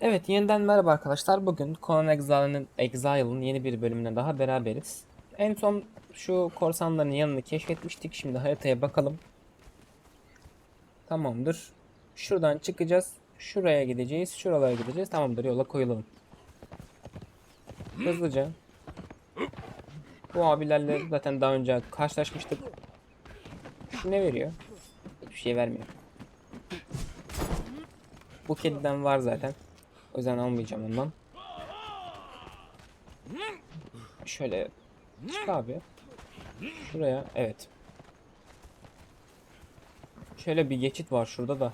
Evet yeniden merhaba arkadaşlar. Bugün Conan Exile'ın Exile'ın yeni bir bölümüne daha beraberiz. En son şu korsanların yanını keşfetmiştik. Şimdi haritaya bakalım. Tamamdır. Şuradan çıkacağız. Şuraya gideceğiz. Şuralara gideceğiz. Tamamdır yola koyulalım. Hızlıca. Bu abilerle zaten daha önce karşılaşmıştık. Şu ne veriyor? Hiçbir şey vermiyor. Bu kediden var zaten. O yüzden almayacağım ondan. Şöyle çık abi. Şuraya evet. Şöyle bir geçit var şurada da.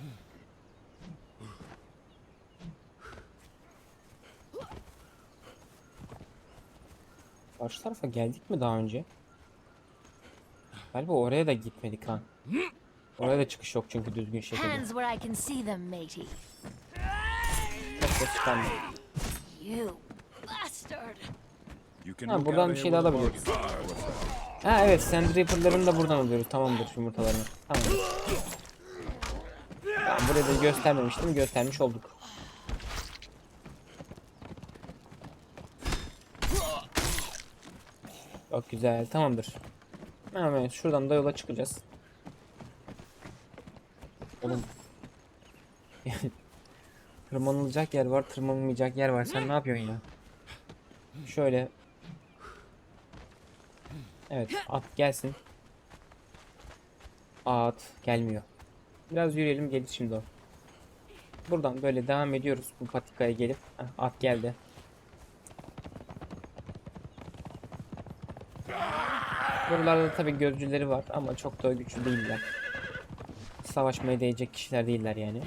Karşı tarafa geldik mi daha önce? Galiba oraya da gitmedik ha. Oraya da çıkış yok çünkü düzgün şekilde. Ses Ha, buradan bir şey daha alabiliyoruz. Ha evet Sand Reaper'larını da buradan alıyoruz. Tamamdır yumurtalarını. Tamam. Tamam burayı da göstermemiştim. Göstermiş olduk. Çok güzel. Tamamdır. Hemen şuradan da yola çıkacağız. Oğlum. Tırmanılacak yer var, tırmanılmayacak yer var. Sen ne yapıyorsun ya? Şöyle Evet at gelsin. At gelmiyor. Biraz yürüyelim gelir şimdi o. Buradan böyle devam ediyoruz bu patikaya gelip. At geldi. Buralarda tabi gözcüleri var ama çok da güçlü değiller. Savaşmaya değecek kişiler değiller yani.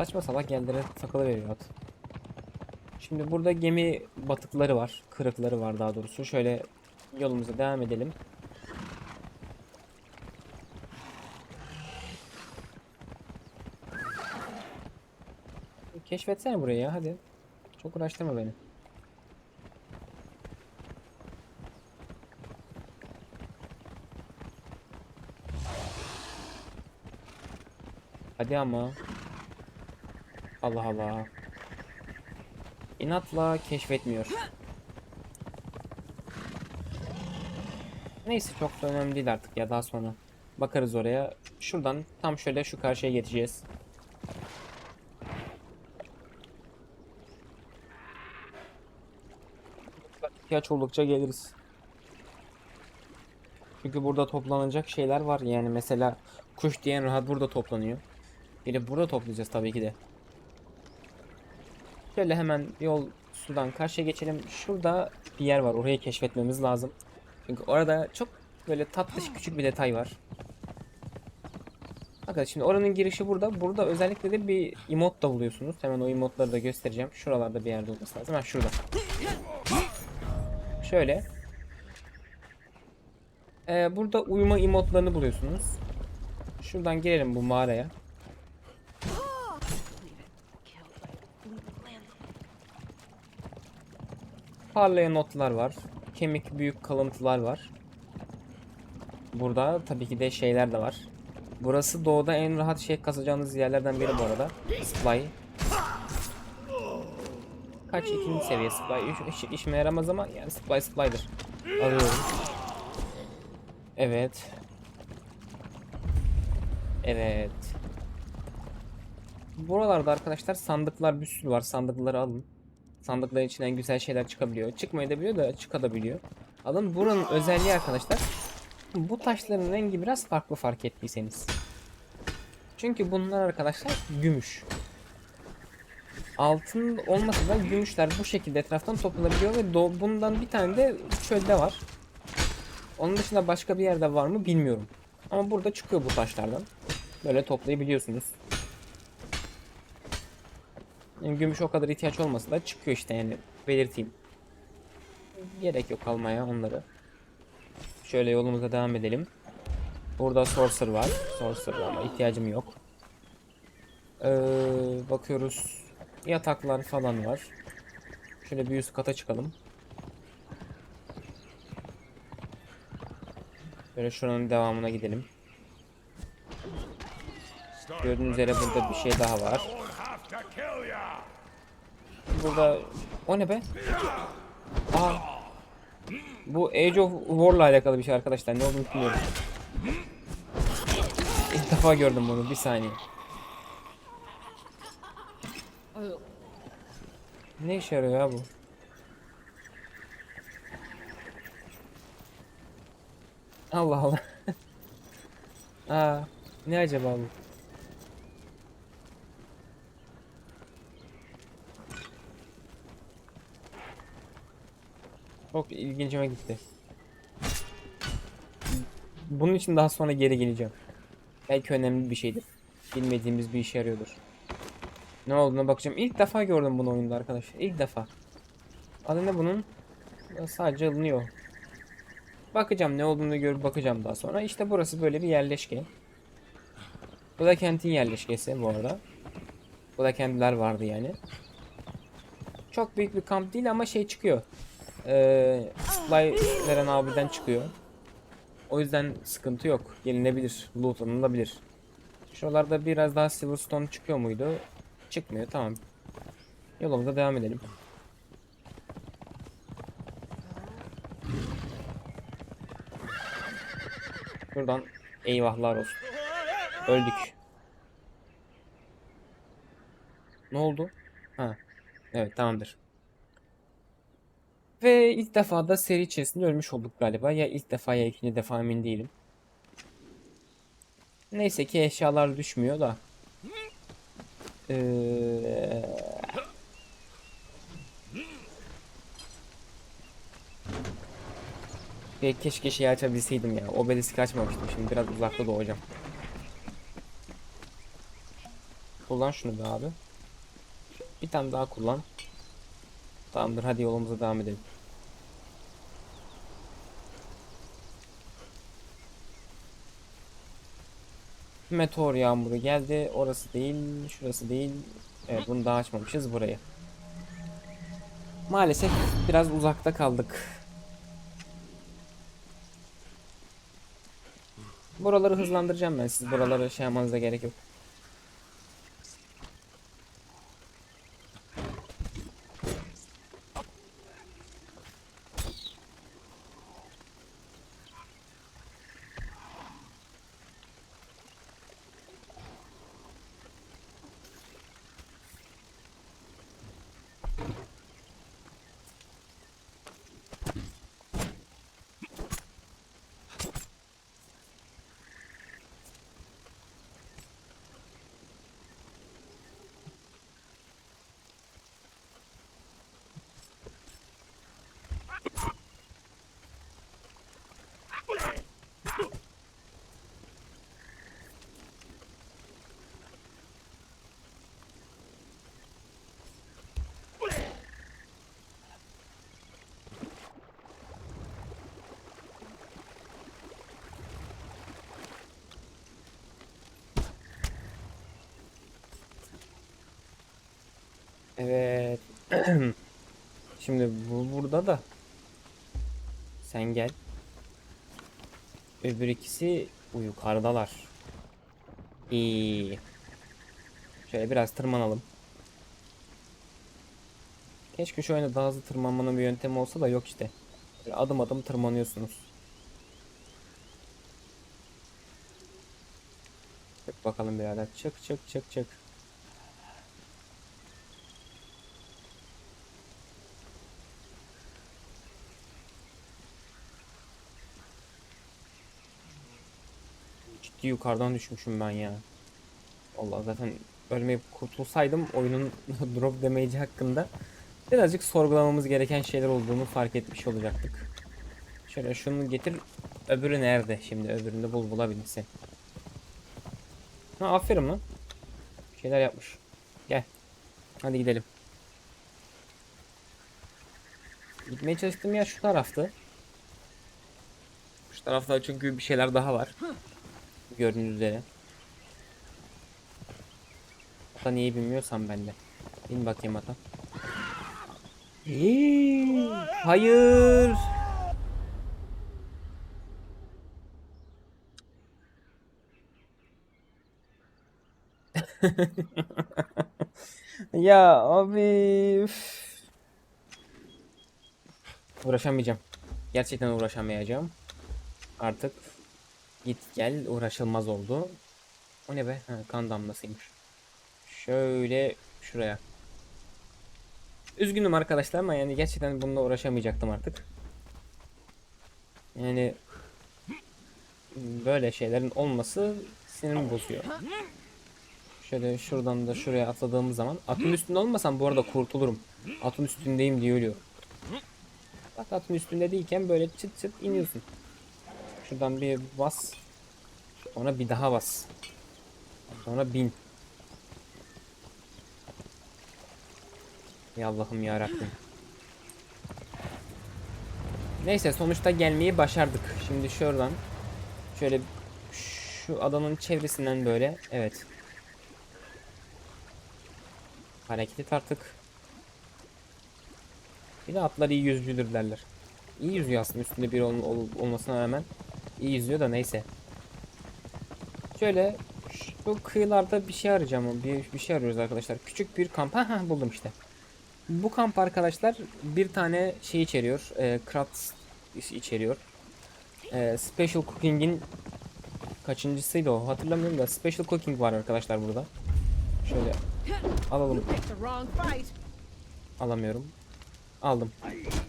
Saçma salak yerlere takılı veriyor at. Şimdi burada gemi batıkları var. Kırıkları var daha doğrusu. Şöyle yolumuza devam edelim. Keşfetsene burayı ya hadi. Çok uğraştırma beni. Hadi ama. Allah Allah. İnatla keşfetmiyor. Neyse çok da önemli değil artık ya daha sonra. Bakarız oraya. Şuradan tam şöyle şu karşıya geçeceğiz. İhtiyaç oldukça geliriz. Çünkü burada toplanacak şeyler var. Yani mesela kuş diyen rahat burada toplanıyor. Biri burada toplayacağız tabii ki de. Şöyle hemen yol sudan karşıya geçelim. Şurada bir yer var. Orayı keşfetmemiz lazım. Çünkü orada çok böyle tatlış küçük bir detay var. Bakın şimdi oranın girişi burada. Burada özellikle de bir emot da buluyorsunuz. Hemen o emotları da göstereceğim. Şuralarda bir yerde olması lazım. Ha şurada. Şöyle. Ee, burada uyuma emotlarını buluyorsunuz. Şuradan girelim bu mağaraya. Parlayan notlar var. Kemik büyük kalıntılar var. Burada tabii ki de şeyler de var. Burası doğuda en rahat şey kazacağınız yerlerden biri bu arada. Supply. Kaç ikinci seviye supply. Hiç, hiç işime yaramaz ama yani supply supply'dır. Alıyorum. Evet. Evet. Buralarda arkadaşlar sandıklar bir sürü var. Sandıkları alın. Sandıkların içinden güzel şeyler çıkabiliyor. Çıkmayabiliyor da çıkabiliyor. Alın buranın özelliği arkadaşlar. Bu taşların rengi biraz farklı fark ettiyseniz. Çünkü bunlar arkadaşlar gümüş. Altın olmasa da gümüşler bu şekilde etraftan toplanabiliyor ve bundan bir tane de çölde var. Onun dışında başka bir yerde var mı bilmiyorum. Ama burada çıkıyor bu taşlardan. Böyle toplayabiliyorsunuz. Gümüş o kadar ihtiyaç olmasa da çıkıyor işte yani belirteyim. Gerek yok almaya onları. Şöyle yolumuza devam edelim. Burada sorcerer var. Sorcerer ama ihtiyacım yok. Ee, bakıyoruz. Yataklar falan var. Şöyle bir üst kata çıkalım. Böyle şuranın devamına gidelim. Gördüğünüz üzere burada bir şey daha var. Burada o ne be? Aa. Bu Age of War'la alakalı bir şey arkadaşlar. Ne olduğunu bilmiyorum. İlk defa gördüm bunu. Bir saniye. Ne işe yarıyor ya bu? Allah Allah. Aa, ne acaba bu? Çok ilgincime gitti. Bunun için daha sonra geri geleceğim. Belki önemli bir şeydir. Bilmediğimiz bir işe yarıyordur. Ne olduğuna bakacağım. İlk defa gördüm bunu oyunda arkadaşlar. İlk defa. Adı ne bunun? Sadece alınıyor. Bakacağım ne olduğunu görüp bakacağım daha sonra. İşte burası böyle bir yerleşke. Bu da kentin yerleşkesi bu arada. Bu da kentler vardı yani. Çok büyük bir kamp değil ama şey çıkıyor. Ee, supply veren abiden çıkıyor. O yüzden sıkıntı yok. Gelinebilir. Loot alınabilir. Şuralarda biraz daha Silverstone çıkıyor muydu? Çıkmıyor. Tamam. Yolumuza devam edelim. Şuradan eyvahlar olsun. Öldük. Ne oldu? Ha. Evet tamamdır. Ve ilk defa da seri içerisinde ölmüş olduk galiba. Ya ilk defa ya ikinci defa emin değilim. Neyse ki eşyalar düşmüyor da. Ee... Ke- Keşke şeyi açabilseydim ya. Obelisk açmamıştım. Şimdi biraz uzakta doğacağım. Kullan şunu be abi. Bir tane daha kullan. Tamamdır hadi yolumuza devam edelim. Meteor yağmuru geldi. Orası değil, şurası değil. Evet bunu daha açmamışız burayı. Maalesef biraz uzakta kaldık. Buraları hızlandıracağım ben. Siz buraları şey yapmanıza gerek yok. Evet. Şimdi bu burada da. Sen gel. Öbür ikisi yukarıdalar. İyi. Şöyle biraz tırmanalım. Keşke şu oyunda daha hızlı tırmanmanın bir yöntemi olsa da yok işte. Böyle adım adım tırmanıyorsunuz. Bakalım birader. Çık çık çık çık. Ciddi yukarıdan düşmüşüm ben ya. Allah zaten ölmeyip kurtulsaydım oyunun drop damage'i hakkında birazcık sorgulamamız gereken şeyler olduğunu fark etmiş olacaktık. Şöyle şunu getir. Öbürü nerede şimdi? Öbürünü bul bulabilirsin. Ha aferin lan. Bir şeyler yapmış. Gel. Hadi gidelim. Gitmeye çalıştığım yer şu taraftı. Şu tarafta çünkü bir şeyler daha var. Gördüğünüz üzere. Ata niye bilmiyorsam ben de. İn bakayım ata. Hayır. ya abi. üf. Uğraşamayacağım. Gerçekten uğraşamayacağım. Artık git gel uğraşılmaz oldu. O ne be? Ha, kan damlasıymış. Şöyle şuraya. Üzgünüm arkadaşlar ama yani gerçekten bununla uğraşamayacaktım artık. Yani böyle şeylerin olması sinirimi bozuyor. Şöyle şuradan da şuraya atladığımız zaman atın üstünde olmasam bu arada kurtulurum. Atın üstündeyim diye ölüyorum. Bak atın üstünde değilken böyle çıt çıt iniyorsun. Şuradan bir bas. Sonra bir daha bas. Sonra bin. Ya Allah'ım ya Rabbim. Neyse sonuçta gelmeyi başardık. Şimdi şuradan şöyle şu adanın çevresinden böyle evet. Hareket et artık. Bir de atlar iyi yüzücüdür derler. İyi yüzüyor aslında üstünde bir ol- olmasına rağmen. İyi yüzüyor da neyse. Şöyle şu kıyılarda bir şey arayacağım. Bir, bir şey arıyoruz arkadaşlar. Küçük bir kamp. Ha buldum işte. Bu kamp arkadaşlar bir tane şey içeriyor. E, craft içeriyor. E, special cooking'in kaçıncısıydı o hatırlamıyorum da special cooking var arkadaşlar burada. Şöyle alalım. Alamıyorum. Aldım.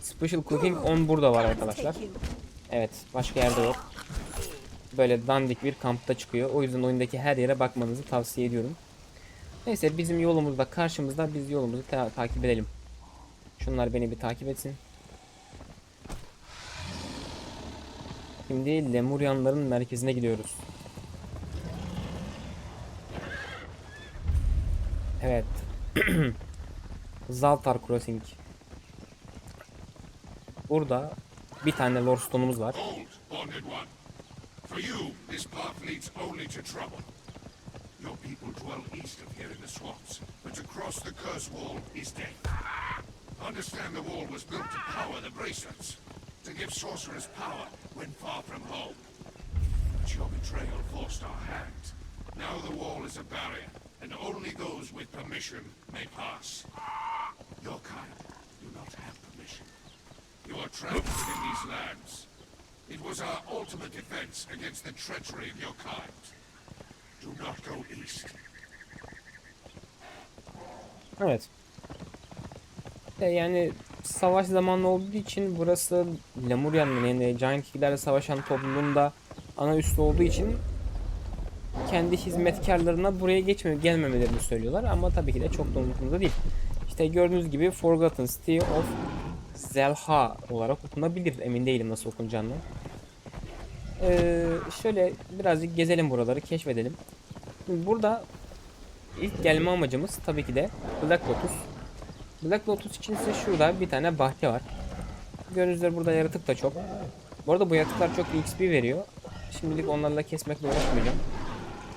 Special cooking 10 burada var arkadaşlar. Evet, başka yerde yok. Böyle dandik bir kampta çıkıyor. O yüzden oyundaki her yere bakmanızı tavsiye ediyorum. Neyse bizim yolumuz da karşımızda. Biz yolumuzu ta- takip edelim. Şunlar beni bir takip etsin. Şimdi Lemuryanların merkezine gidiyoruz. Evet. Zaltar Crossing. Burada bir tane Lord Stone'umuz var. Bonded one. For you, this path leads only to trouble. Your people dwell east of here in the swamps, but to cross the curse wall is death. Understand the wall was built to power the bracelets, to give sorcerers power when far from home. But your betrayal forced our hand. Now the wall is a barrier, and only those with permission may pass. Your kind do not have permission. You are trapped within these lands. It was our ultimate defense against the treachery of your kind. Do not go east. Evet. E yani savaş zamanı olduğu için burası Lemuryan'ın yani Giant King'lerle savaşan topluluğunda ana üssü olduğu için kendi hizmetkarlarına buraya geçme gelmemelerini söylüyorlar ama tabii ki de çok da umurumda değil. İşte gördüğünüz gibi Forgotten City of Zelha olarak okunabilir. Emin değilim nasıl okunacağını. Ee, şöyle birazcık gezelim buraları, keşfedelim. Burada ilk gelme amacımız tabii ki de Black Lotus. Black Lotus için ise şurada bir tane bahçe var. Gördüğünüz üzere burada yaratık da çok. Bu arada bu yaratıklar çok XP veriyor. Şimdilik onlarla kesmekle uğraşmayacağım.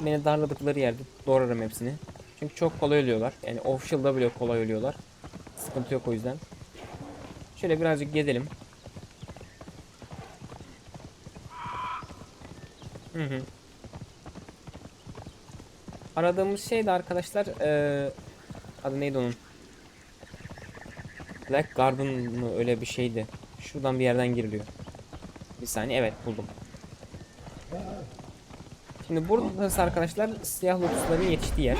Beni darladıkları yerde doğrarım hepsini. Çünkü çok kolay ölüyorlar. Yani official'da bile kolay ölüyorlar. Sıkıntı yok o yüzden. Şöyle birazcık gezelim. Hı hı. Aradığımız şey de arkadaşlar eee adı neydi onun? Black Garden mı öyle bir şeydi. Şuradan bir yerden giriliyor. Bir saniye evet buldum. Şimdi burası arkadaşlar siyah lotusların yetiştiği yer.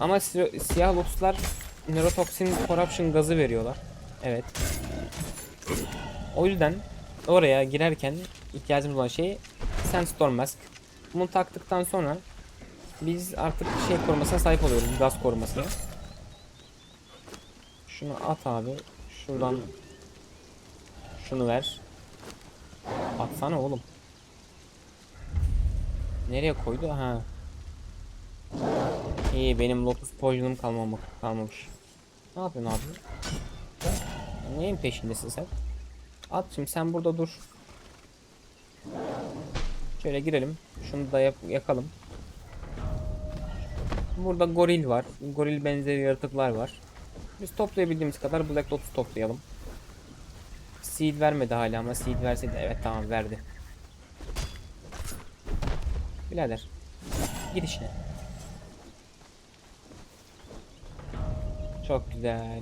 Ama si- siyah lotuslar nörotoxin corruption gazı veriyorlar. Evet. O yüzden oraya girerken ihtiyacımız olan şey Sandstorm Mask. Bunu taktıktan sonra biz artık şey korumasına sahip oluyoruz. Gaz korumasına. Şunu at abi. Şuradan şunu ver. Atsana oğlum. Nereye koydu? Ha. İyi benim Lotus Poison'um kalmamış. Ne yapıyorsun abi? Neyin peşindesin sen? At şimdi sen burada dur. Şöyle girelim. Şunu da yakalım. Burada goril var. Goril benzeri yaratıklar var. Biz toplayabildiğimiz kadar Black Lotus toplayalım. Seed vermedi hala ama seed verseydi evet tamam verdi. Birader. Git işine. Çok güzel.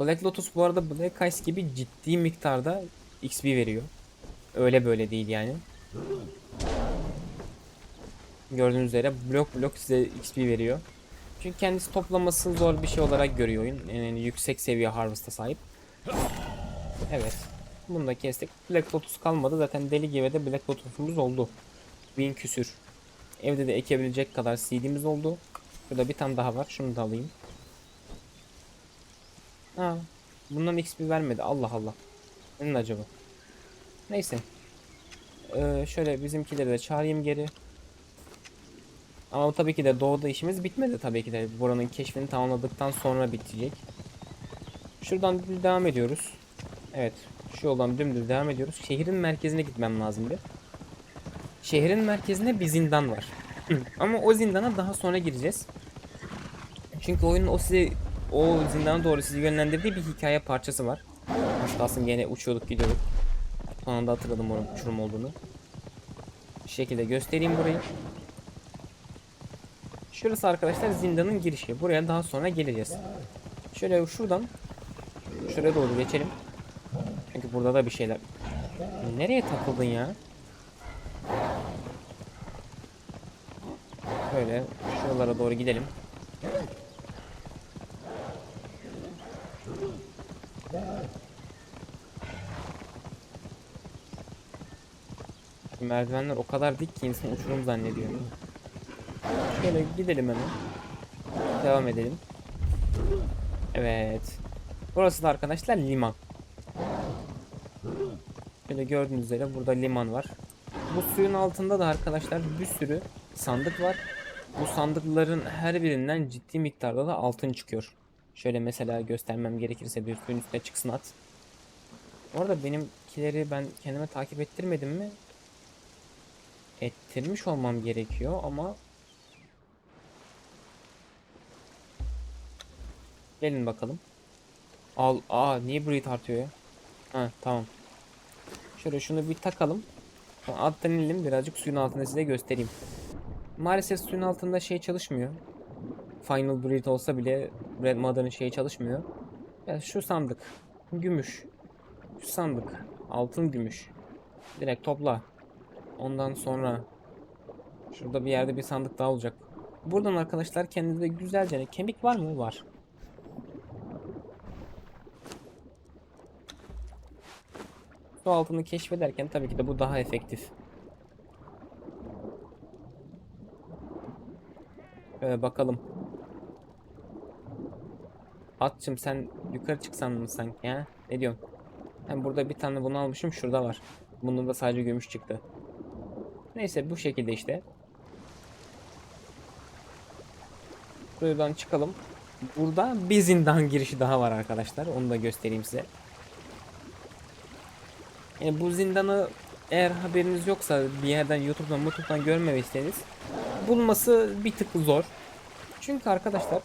Black Lotus bu arada Black Ice gibi ciddi miktarda XP veriyor. Öyle böyle değil yani. Gördüğünüz üzere blok blok size XP veriyor. Çünkü kendisi toplaması zor bir şey olarak görüyor oyun. Yani yüksek seviye harvest'a sahip. Evet. Bunu da kestik. Black Lotus kalmadı. Zaten deli gibi de Black Lotus'umuz oldu. Bin küsür. Evde de ekebilecek kadar seed'imiz oldu. Şurada bir tane daha var. Şunu da alayım. Ha, bundan XP vermedi. Allah Allah. Neyin acaba? Neyse. Ee, şöyle bizimkileri de çağırayım geri. Ama tabii ki de doğuda işimiz bitmedi tabii ki de. Buranın keşfini tamamladıktan sonra bitecek. Şuradan devam ediyoruz. Evet. Şu yoldan dümdüz devam ediyoruz. Şehrin merkezine gitmem lazım bir. Şehrin merkezinde bir zindan var. Ama o zindana daha sonra gireceğiz. Çünkü oyunun o sizi o zindana doğru sizi yönlendirdiği bir hikaye parçası var. Az kalsın gene uçuyorduk gidiyorduk. Son anda hatırladım onun uçurum olduğunu. Bir şekilde göstereyim burayı. Şurası arkadaşlar zindanın girişi. Buraya daha sonra geleceğiz. Şöyle şuradan şuraya doğru geçelim. Çünkü burada da bir şeyler. Nereye takıldın ya? Böyle şuralara doğru gidelim. Merdivenler o kadar dik ki insan uçurum zannediyor. Şöyle gidelim hemen. Devam edelim. Evet. Burası da arkadaşlar liman. Şöyle gördüğünüz üzere burada liman var. Bu suyun altında da arkadaşlar bir sürü sandık var. Bu sandıkların her birinden ciddi miktarda da altın çıkıyor. Şöyle mesela göstermem gerekirse bir suyun üstüne çıksın at. Orada benimkileri ben kendime takip ettirmedim mi? Ettirmiş olmam gerekiyor ama Gelin bakalım. Al, aa niye burayı tartıyor ya? Ha tamam. Şöyle şunu bir takalım. Alttan inelim birazcık suyun altında size göstereyim. Maalesef suyun altında şey çalışmıyor. Final Breed olsa bile Red Mother'ın şeyi çalışmıyor. Ya şu sandık. Gümüş. Şu sandık. Altın gümüş. Direkt topla. Ondan sonra şurada bir yerde bir sandık daha olacak. Buradan arkadaşlar kendinize güzelce kemik var mı? Var. Su altını keşfederken tabii ki de bu daha efektif. Şöyle bakalım. Atçım sen yukarı çıksan mı sanki ya? Ne diyorsun? Ben burada bir tane bunu almışım şurada var. Bunda da sadece gümüş çıktı. Neyse bu şekilde işte. Buradan çıkalım. Burada bir zindan girişi daha var arkadaşlar. Onu da göstereyim size. Yani bu zindanı eğer haberiniz yoksa bir yerden YouTube'dan YouTube'dan görmemişseniz bulması bir tık zor. Çünkü arkadaşlar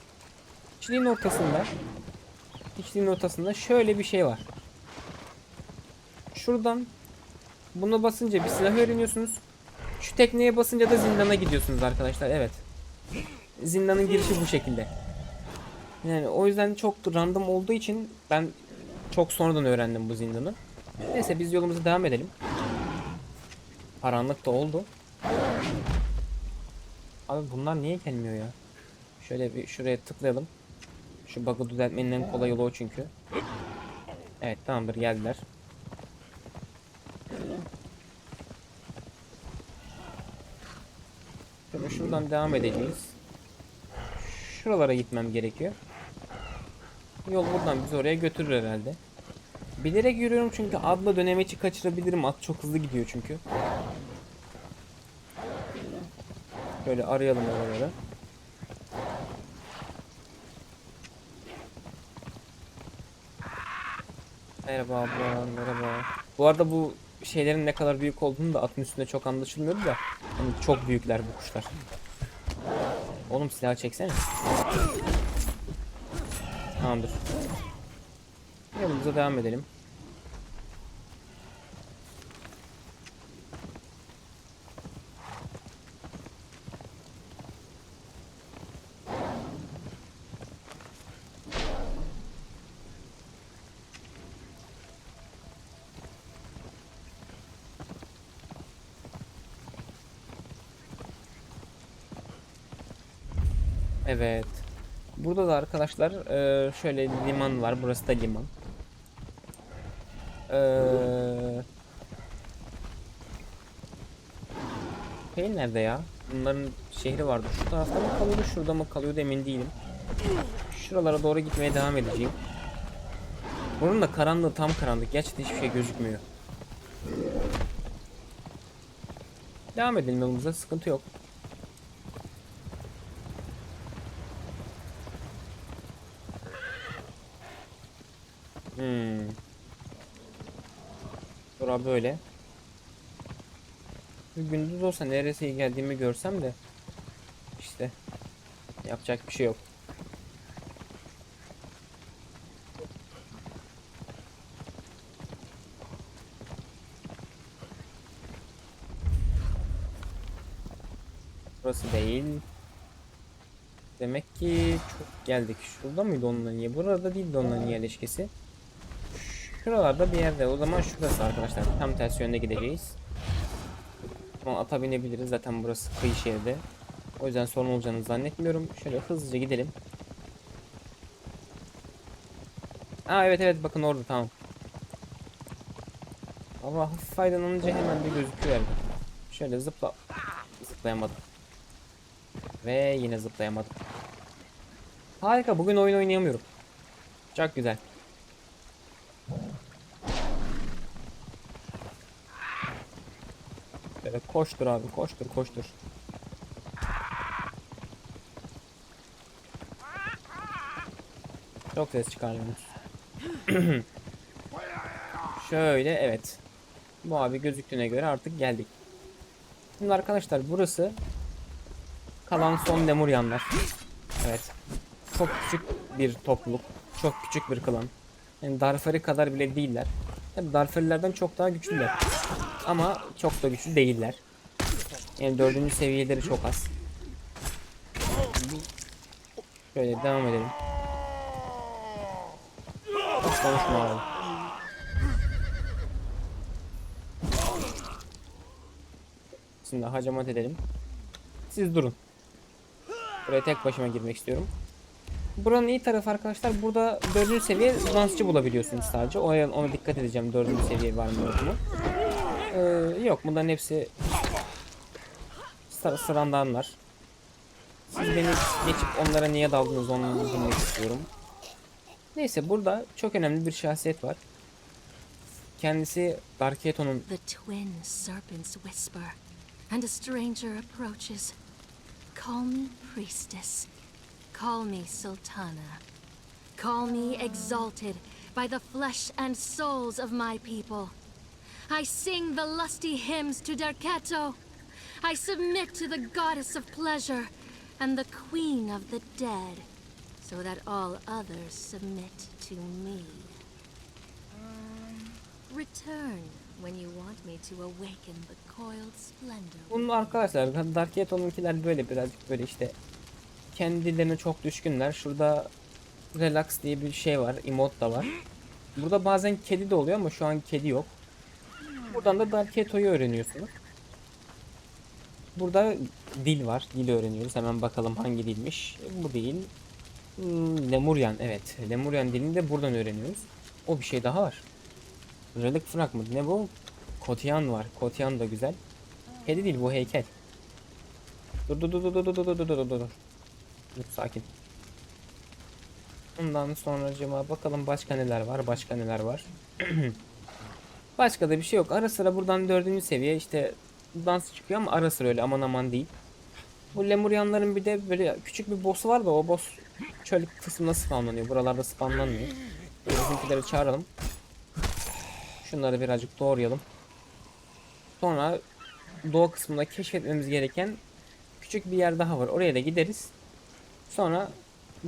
hiçliğin ortasında hiçliğin ortasında şöyle bir şey var. Şuradan bunu basınca bir silah öğreniyorsunuz. Şu tekneye basınca da zindana gidiyorsunuz arkadaşlar. Evet. Zindanın girişi bu şekilde. Yani o yüzden çok random olduğu için ben çok sonradan öğrendim bu zindanı. Neyse biz yolumuza devam edelim. Karanlık da oldu. Abi bunlar niye gelmiyor ya? Şöyle bir şuraya tıklayalım. Şu bug'ı düzeltmenin en kolay yolu o çünkü. Evet tamamdır geldiler. Şuradan devam edeceğiz. Şuralara gitmem gerekiyor. Yol buradan bizi oraya götürür herhalde. Bilerek yürüyorum çünkü adla dönemeçi kaçırabilirim. At çok hızlı gidiyor çünkü. Böyle arayalım oraları. Merhaba abla, merhaba. Bu arada bu şeylerin ne kadar büyük olduğunu da atın üstünde çok anlaşılmıyordu da. Yani çok büyükler bu kuşlar. Oğlum silah çeksene. Tamamdır. Yolumuza devam edelim. Evet. Burada da arkadaşlar eee, şöyle liman var. Burası da liman. Eee Şey nerede ya? Bunların şehri vardı. Şu tarafta mı kalıyordu, şurada mı kalıyordu emin değilim. Şuralara doğru gitmeye devam edeceğim. Bunun da karanlığı tam karanlık. Gerçekten hiçbir şey gözükmüyor. Devam edelim yolumuza. Sıkıntı yok. Bura böyle. Bir gündüz olsa neresi geldiğimi görsem de işte yapacak bir şey yok. Burası değil. Demek ki çok geldik. Şurada mıydı onların yeri? Burada değildi onların yerleşkesi. Şuralarda bir yerde. O zaman şurası arkadaşlar. Tam tersi yönde gideceğiz. Tamam ata binebiliriz. Zaten burası kıyı şeridi. O yüzden sorun olacağını zannetmiyorum. Şöyle hızlıca gidelim. Aa evet evet bakın orada tamam. Ama hafif faydalanınca hemen bir gözüküyor. Şöyle zıpla. Zıplayamadım. Ve yine zıplayamadım. Harika bugün oyun oynayamıyorum. Çok güzel. Böyle koştur abi koştur koştur. Çok ses çıkarmıyoruz. Şöyle evet. Bu abi gözüktüğüne göre artık geldik. Şimdi arkadaşlar burası kalan son Lemuryanlar. Evet. Çok küçük bir topluluk. Çok küçük bir klan. Yani Darfari kadar bile değiller. Tabi Darfarilerden çok daha güçlüler. Ama çok da güçlü değiller. Yani dördüncü seviyeleri çok az. Şöyle devam edelim. Konuşma abi. Şimdi hacamat edelim. Siz durun. Buraya tek başıma girmek istiyorum. Buranın iyi tarafı arkadaşlar burada dördüncü seviye dansçı bulabiliyorsunuz sadece. O ona dikkat edeceğim dördüncü seviye var mı yok mu. Ee, yok bunların hepsi sıra sırandanlar. Siz beni geçip onlara niye daldınız onu bilmek istiyorum. Neyse burada çok önemli bir şahsiyet var. Kendisi Darketo'nun and a stranger approaches. Call me priestess. Call me sultana. Call me exalted by the flesh and souls of my people. I sing the lusty hymns to Darketo. I submit to the goddess of pleasure and the queen of the dead, so that all others submit to me. Return when you want me to awaken the coiled splendor. Bunun arkadaşlar Darketo'nunkiler böyle birazcık böyle işte kendilerine çok düşkünler. Şurada relax diye bir şey var. Emote da var. Burada bazen kedi de oluyor ama şu an kedi yok. Buradan da Darketo'yu öğreniyorsunuz. Burada dil var. Dil öğreniyoruz. Hemen bakalım hangi dilmiş. Bu değil. Hmm, Lemuryan evet. Lemuryan dilini de buradan öğreniyoruz. O bir şey daha var. Relic Fragment. Ne bu? Kotiyan var. Kotiyan da güzel. Kedi değil bu heykel. Dur dur dur dur dur dur dur dur dur dur dur. Sakin. Ondan sonra bakalım başka neler var. Başka neler var. başka da bir şey yok. Ara sıra buradan dördüncü seviye işte dans çıkıyor ama ara sıra öyle aman aman değil. Bu Lemuryanların bir de böyle küçük bir boss'u var da o boss çöl kısmında spawnlanıyor. Buralarda spawnlanmıyor. Bizimkileri çağıralım. Şunları birazcık doğrayalım. Sonra doğu kısmında keşfetmemiz gereken küçük bir yer daha var. Oraya da gideriz. Sonra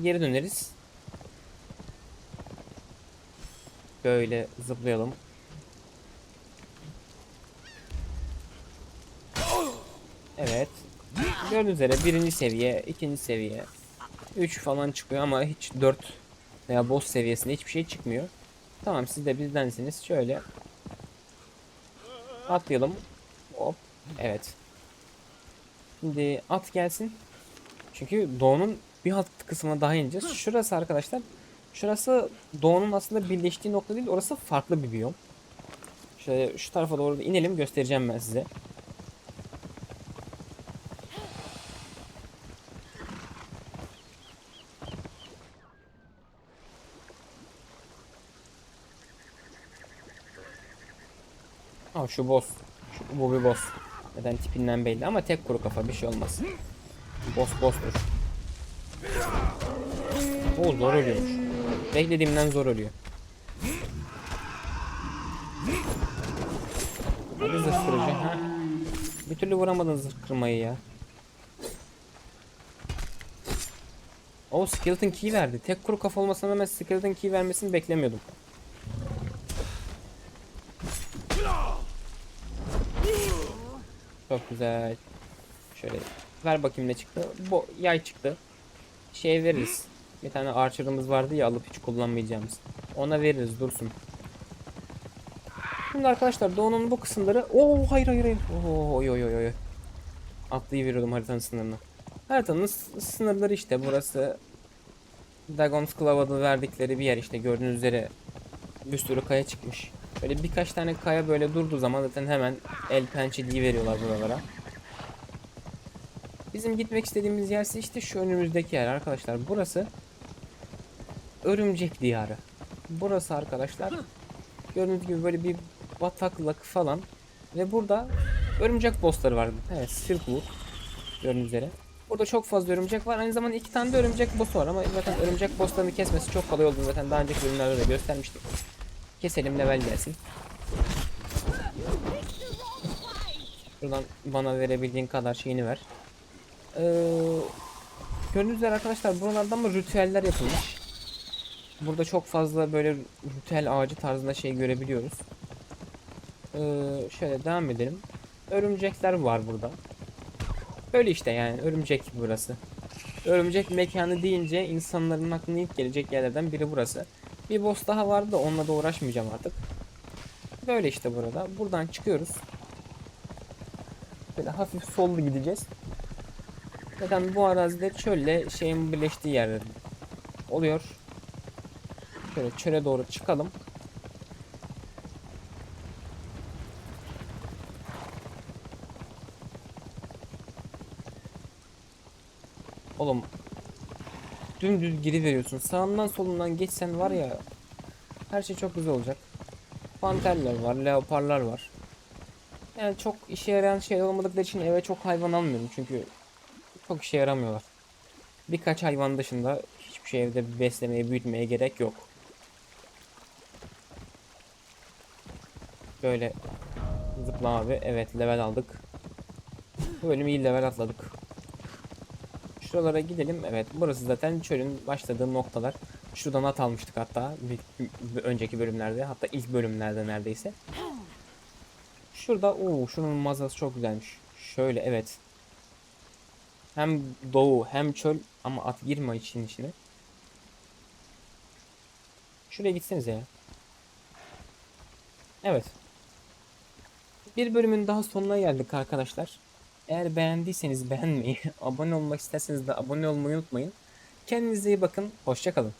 geri döneriz. Böyle zıplayalım. Evet. Gördüğünüz üzere birinci seviye, ikinci seviye, 3 falan çıkıyor ama hiç 4 veya boss seviyesinde hiçbir şey çıkmıyor. Tamam siz de bizdensiniz. Şöyle atlayalım. Hop. Evet. Şimdi at gelsin. Çünkü Doğu'nun bir alt kısmına daha ineceğiz. Şurası arkadaşlar. Şurası doğunun aslında birleştiği nokta değil. Orası farklı bir biyom. Şöyle şu tarafa doğru inelim göstereceğim ben size. Aa şu boss. Şu, bu bir boss. Neden tipinden belli ama tek kuru kafa bir şey olmaz. Boss boss'tur. O zor ölüyormuş. Beklediğimden zor ölüyor. Hadi zırh kırıcı ha. Bir türlü vuramadın zırh kırmayı ya. O skeleton key verdi. Tek kuru kafa olmasına rağmen skeleton key vermesini beklemiyordum. Çok güzel. Şöyle ver bakayım ne çıktı. Bu yay çıktı. Şey veririz. Bir tane archer'ımız vardı ya alıp hiç kullanmayacağımız. Ona veririz dursun. Şimdi arkadaşlar doğunun bu kısımları Oo hayır hayır hayır. Oo oy oy oy oy. Atlayıveriyordum haritanın sınırını. Haritanın sınırları işte burası Dagon's Claw adı verdikleri bir yer işte gördüğünüz üzere bir sürü kaya çıkmış. Böyle birkaç tane kaya böyle durduğu zaman zaten hemen el pençeliği veriyorlar buralara. Bizim gitmek istediğimiz yer ise işte şu önümüzdeki yer arkadaşlar. Burası örümcek diyarı. Burası arkadaşlar gördüğünüz gibi böyle bir bataklık falan ve burada örümcek bossları var. Evet, Silkwood gördüğünüz üzere. Burada çok fazla örümcek var. Aynı zamanda iki tane de örümcek boss var ama zaten örümcek bosslarını kesmesi çok kolay olduğunu zaten daha önceki bölümlerde de göstermiştik. Keselim level gelsin. Şuradan bana verebildiğin kadar şeyini ver. Ee, gördüğünüz üzere arkadaşlar buralarda ama ritüeller yapılmış. Burada çok fazla böyle ritüel ağacı tarzında şey görebiliyoruz. Ee, şöyle devam edelim. Örümcekler var burada. Böyle işte yani örümcek burası. Örümcek mekanı deyince insanların aklına ilk gelecek yerlerden biri burası. Bir boss daha vardı da onunla da uğraşmayacağım artık. Böyle işte burada. Buradan çıkıyoruz. Böyle hafif sollu gideceğiz. Zaten bu arazide çölle şeyin birleştiği yer oluyor. Şöyle çöle doğru çıkalım. Oğlum dümdüz geri veriyorsun. Sağından solundan geçsen var ya her şey çok güzel olacak. Panterler var, leoparlar var. Yani çok işe yarayan şey olmadıkları için eve çok hayvan almıyorum çünkü çok işe yaramıyorlar. Birkaç hayvan dışında hiçbir şey evde beslemeye, büyütmeye gerek yok. Böyle zıplama abi. Evet level aldık. Bu bölüm iyi level atladık. Şuralara gidelim. Evet burası zaten çölün başladığı noktalar. Şuradan at almıştık hatta bir, bir önceki bölümlerde hatta ilk bölümlerde neredeyse. Şurada o şunun manzarası çok güzelmiş. Şöyle evet. Hem doğu hem çöl ama at girme için içine. Şuraya gitsenize ya. Evet. Bir bölümün daha sonuna geldik arkadaşlar. Eğer beğendiyseniz beğenmeyi, abone olmak isterseniz de abone olmayı unutmayın. Kendinize iyi bakın. Hoşçakalın.